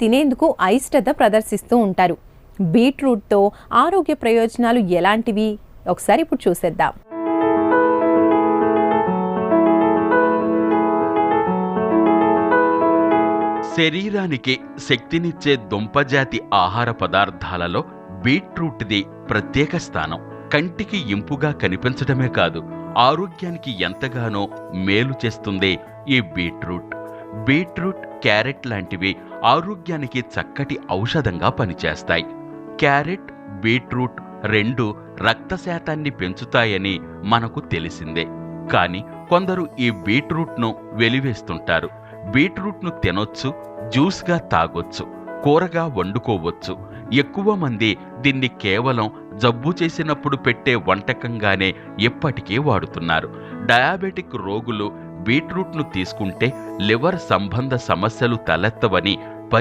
తినేందుకు అయిష్టత ప్రదర్శిస్తూ ఉంటారు. బీట్రూట్తో ఆరోగ్య ప్రయోజనాలు ఎలాంటివి? ఒకసారి ఇప్పుడు చూసేద్దాం. శరీరానికి శక్తినిచ్చే దుంపజాతి ఆహార పదార్థాలలో బీట్రూట్ది ప్రత్యేక స్థానం. కంటికి ఇంపుగా కనిపించడమే కాదు ఆరోగ్యానికి ఎంతగానో మేలు చేస్తుంది ఈ బీట్రూట్. బీట్రూట్ క్యారెట్ లాంటివి ఆరోగ్యానికి చక్కటి ఔషధంగా పనిచేస్తాయి. క్యారెట్ బీట్రూట్ రెండు రక్త శాతాన్ని పెంచుతాయని మనకు తెలిసిందే. కానీ కొందరు ఈ బీట్రూట్ను వెలివేస్తుంటారు. బీట్రూట్ను తినొచ్చు జ్యూస్గా తాగొచ్చు కూరగా వండుకోవచ్చు. ఎక్కువ మంది దీన్ని కేవలం జబ్బు చేసినప్పుడు పెట్టే వంటకంగానే ఇప్పటికీ వాడుతున్నారు. డయాబెటిక్ రోగులు బీట్రూట్ను తీసుకుంటే లివర్ సంబంధ సమస్యలు తలెత్తవని